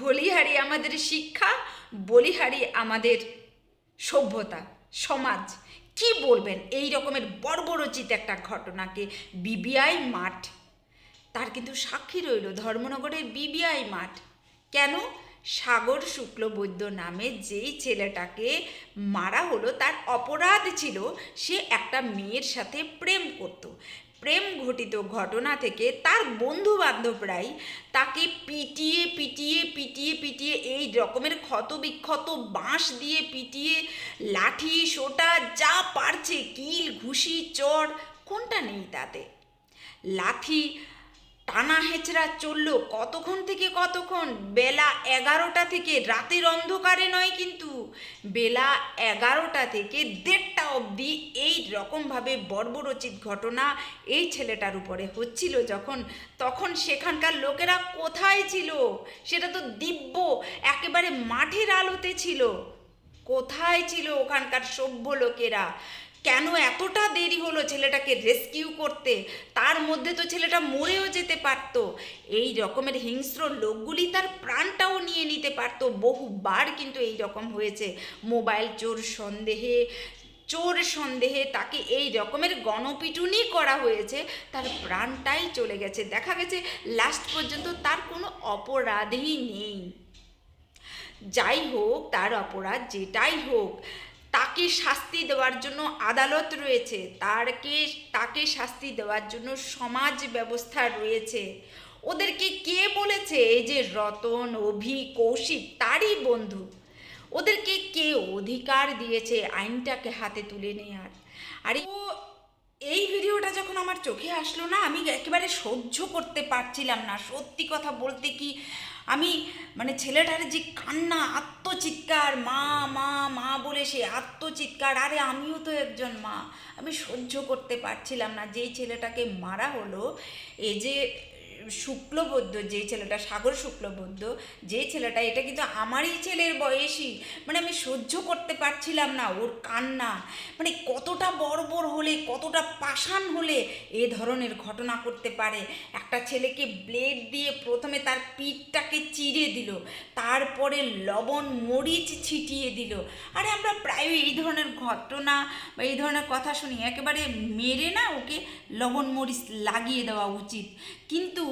বলিহারি আমাদের শিক্ষা বলিহারি আমাদের সভ্যতা, সমাজ। কি বলবেন? এই রকমের বর্বরচিত একটা ঘটনাকে বিবিআই মাঠ, তার কিন্তু সাক্ষী রইল ধর্মনগরের বিবিআই মাঠ। কেন? সাগর শুক্লবৈদ্য নামে যেই ছেলেটাকে মারা হলো, তার অপরাধ ছিল, সে একটা মেয়ের সাথে প্রেম করত। প্রেম ঘটিত ঘটনা থেকে তার বন্ধু বান্ধবরাই তাকে পিটিয়ে পিটিয়ে পিটিয়ে পিটিয়ে এই রকমের ক্ষত বিক্ষত বাঁশ দিয়ে পিটিয়ে, লাঠি, সোটা, যা পারছে, কিল, ঘুষি চড় কোনটা নেই তাতে? লাথি টানা হেঁচড়া চলল কতক্ষণ থেকে কতক্ষণ? বেলা এগারোটা থেকে, রাতের অন্ধকারে নয় কিন্তু। বেলা এগারোটা থেকে দেড়টা অবধি এই রকমভাবে বর্বরচিত ঘটনা এই ছেলেটার উপরে হচ্ছিল যখন, তখন সেখানকার লোকেরা কোথায় ছিল? সেটা তো দিব্য, একেবারে মাঠের আলোতে ছিল। কোথায় ছিল ওখানকার সভ্য লোকেরা? কেন এতটা দেরি হলো ছেলেটাকে রেস্কিউ করতে? তার মধ্যে তো ছেলেটা মরেও যেতে পারত। এই রকমের হিংস্র লোকগুলি তার প্রাণটাও নিয়ে নিতে পারত। বহুবার কিন্তু এই রকম হয়েছে। মোবাইল চোর সন্দেহে চোর সন্দেহে তাকে এই রকমের গণপিটুনি করা হয়েছে। তার প্রাণটাই চলে গেছে। দেখা গেছে লাস্ট পর্যন্ত তার কোনো অপরাধই নেই। যাই হোক, তার অপরাধ যেটাই হোক তাকে শাস্তি দেওয়ার জন্য আদালত রয়েছে। তারকে, তাকে শাস্তি দেওয়ার জন্য সমাজ ব্যবস্থা রয়েছে। ওদেরকে কে বলেছে? এই যে রতন, অভি, কৌশিক, তারই বন্ধু। ওদেরকে কে অধিকার দিয়েছে? আইনটাকে হাতে তুলে নেওয়ার আর। এই ভিডিওটা যখন আমার চোখে আসলো না, আমি একেবারে সহ্য করতে পারছিলাম না। সত্যি কথা বলতে কি, আমি মানে ছেলেটার যে কান্না, আত্মচিৎকার, মা মা মা বলে সে আত্মচিৎকার, আরে আমিও তো একজন মা। আমি সহ্য করতে পারছিলাম না। যেই ছেলেটাকে মারা হলো, এ যে শুক্লবদ্ধ, যে ছেলেটা, সাগর শুক্লবদ্ধ, যে ছেলেটা, এটা কিন্তু আমারই ছেলের বয়সী। মানে আমি সহ্য করতে পারছিলাম না ওর কান্না। মানে কতটা বর্বর হলে, কতটা পাষাণ হলে এ ধরনের ঘটনা করতে পারে। একটা ছেলেকে ব্লেড দিয়ে প্রথমে তার পিঠটাকে চিরে দিল, তারপরে লবণ মরিচ ছিটিয়ে দিল। আরে আমরা প্রায় এই ধরনের ঘটনা বা এই ধরনের কথা শুনি, একেবারে মেরে না ওকে লবণ মরিচ লাগিয়ে দেওয়া উচিত। কিন্তু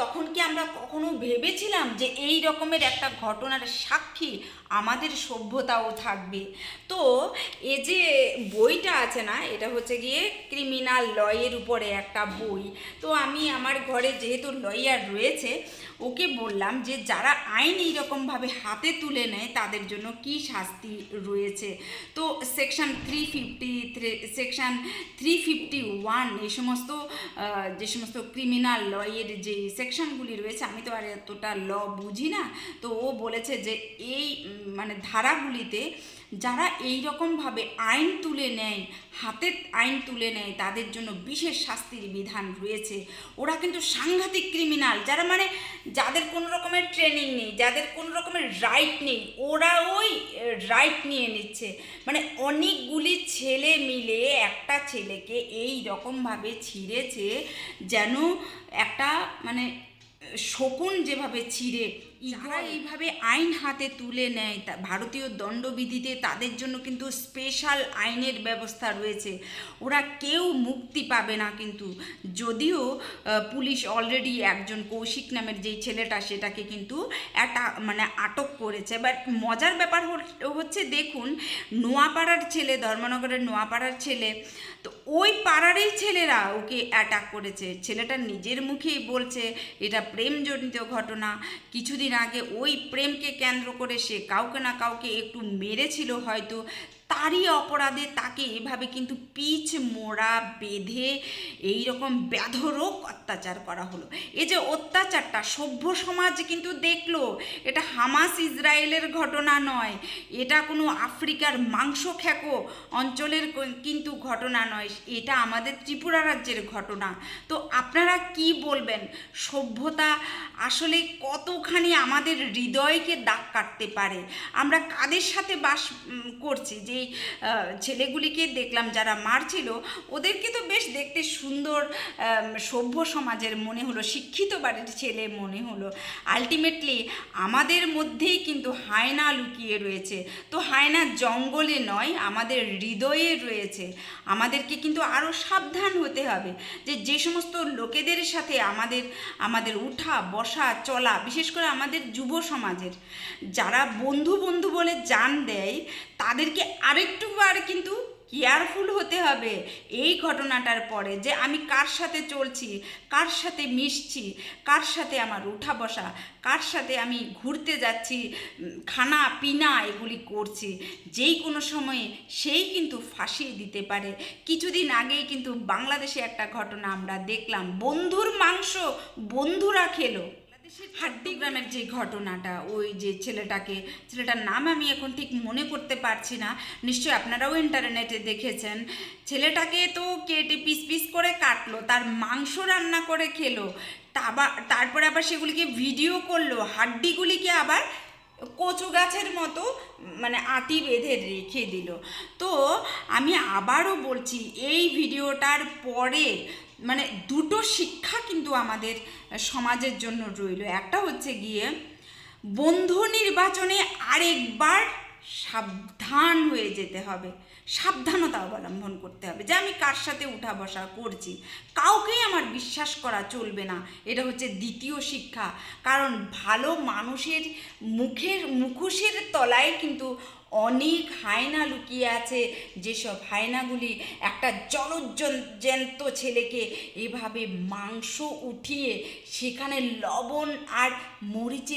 তখন কি আমরা কখনো ভেবেছিলাম যে এই রকমের একটা ঘটনার সাক্ষী আমাদের সভ্যতাও থাকবে? তো এ যে বইটা আছে না, এটা হচ্ছে গিয়ে ক্রিমিনাল লয়ের উপরে একটা বই। তো আমি আমার ঘরে যেহেতু লয়ার রয়েছে, ওকে বললাম যে যারা আইন এইরকমভাবে হাতে তুলে নেয়, তাদের জন্য কি শাস্তি রয়েছে? তো section three fifty three section three fifty one এই সমস্ত যে সমস্ত ক্রিমিনাল লয়ের যে সেকশনগুলি রয়েছে, আমি তো আর এতটা ল বুঝি না। তো ও বলেছে যে এই মানে ধারাগুলিতে যারা এই রকমভাবে আইন তুলে নেয়, হাতে আইন তুলে নেয়, তাদের জন্য বিশেষ শাস্তির বিধান রয়েছে। ওরা কিন্তু সাংঘাতিক ক্রিমিনাল যারা মানে যাদের কোনো রকমের ট্রেনিং নেই, যাদের কোনো রকমের রাইট নেই ওরা ওই রাইট নিয়ে নিচ্ছে। মানে অনেকগুলি ছেলে মিলে একটা ছেলেকে এই রকমভাবে ছিঁড়েছে যেন একটা মানে শকুন যেভাবে ছিঁড়ে যারা এইভাবে আইন হাতে তুলে নেয় তা ভারতীয় দণ্ডবিধিতে তাদের জন্য কিন্তু স্পেশাল আইনের ব্যবস্থা রয়েছে। ওরা কেউ মুক্তি পাবে না কিন্তু। যদিও পুলিশ অলরেডি একজন কৌশিক নামের যেই ছেলেটা সেটাকে কিন্তু একটা মানে আটক করেছে। বাট মজার ব্যাপার হচ্ছে দেখুন নোয়াপাড়ার ছেলে ধর্মনগরের নোয়াপাড়ার ছেলে তো ওই পাড়ারই ছেলেরা ওকে অ্যাটাক করেছে। ছেলেটা নিজের মুখেই বলছে এটা প্রেমজনিত ঘটনা। কিছুদিন আগে ওই প্রেমকে কেন্দ্র করে সে কাউকে না কাউকে একটু মেরেছিল হয়তো। তারই অপরাধে তাকে এভাবে কিন্তু পিচ মোড়া, বেঁধে এই রকম ব্যাধরোগ অত্যাচার করা হলো। এই যে অত্যাচারটা, সভ্য সমাজ কিন্তু দেখল, এটা হামাস ইসরায়েলের ঘটনা নয়, এটা কোনো আফ্রিকার মাংস খ্যাকো অঞ্চলের কিন্তু ঘটনা নয়, এটা আমাদের ত্রিপুরা রাজ্যের ঘটনা। তো আপনারা কি বলবেন? সভ্যতা আসলে কতখানি আমাদের হৃদয়কে দাগ কাটতে পারে? আমরা কাদের সাথে বাস করছি যে ছেলেগুলিকে দেখলাম যারা মারছিল ওদেরকে তো বেশ দেখতে সুন্দর সভ্য সমাজের মনে হলো, শিক্ষিত বাড়ির ছেলে মনে হলো। আলটিমেটলি আমাদের মধ্যেই কিন্তু হায়না লুকিয়ে রয়েছে। তো হায়না জঙ্গলে নয়, আমাদের হৃদয়ে রয়েছে। আমাদেরকে কিন্তু আরও সাবধান হতে হবে যে যে সমস্ত লোকেদের সাথে আমাদের আমাদের উঠা, বসা, চলা, বিশেষ করে আমাদের যুব সমাজের, যারা বন্ধু বন্ধু বলে জান দেয়, তাদেরকে আরেকটুবার কিন্তু কেয়ারফুল হতে হবে এই ঘটনাটার পরে যে আমি কার সাথে চলছি, কার সাথে মিশছি, কার সাথে আমার উঠা বসা, কার সাথে আমি ঘুরতে যাচ্ছি খানা পিনা এগুলি করছি, যেই কোনো সময়ে সেই কিন্তু ফাঁসিয়ে দিতে পারে। কিছুদিন আগেই কিন্তু বাংলাদেশে একটা ঘটনা আমরা দেখলাম। বন্ধুর মাংস বন্ধুরা খেলো। হাড্ডি গ্রামের যে ঘটনাটা, ওই যে ছেলেটাকে, ছেলেটার নাম আমি এখন ঠিক মনে করতে পারছি না। নিশ্চয়ই আপনারাও ইন্টারনেটে দেখেছেন। ছেলেটাকে তো কেটে পিস পিস করে কাটলো, তার মাংস রান্না করে খেলো তারপরে আবার সেগুলিকে ভিডিও করল, হাড্ডিগুলিকে আবার কচু গাছের মতো মানে আটি বেঁধে রেখে দিল। তো আমি আবারও বলছি, এই ভিডিওটার পরে মানে দুটো শিক্ষা কিন্তু আমাদের সমাজের জন্য রইল। একটা হচ্ছে গিয়ে বন্ধু নির্বাচনে আরেকবার সাবধান হয়ে যেতে হবে। সাবধানতা অবলম্বন করতে হবে। যে আমি কার সাথে উঠা বসা করছি, কাউকেই আমার বিশ্বাস করা চলবে না। এটা হচ্ছে দ্বিতীয় শিক্ষা। কারণ ভালো মানুষের মুখের, মুখোশের তলায় কিন্তু অনেক হায়না লুকিয়ে আছে। যেসব হায়নাগুলি একটা জলজ্জন্ত ছেলেকে এভাবে মাংস উঠিয়ে সেখানে লবণ আর মরিচের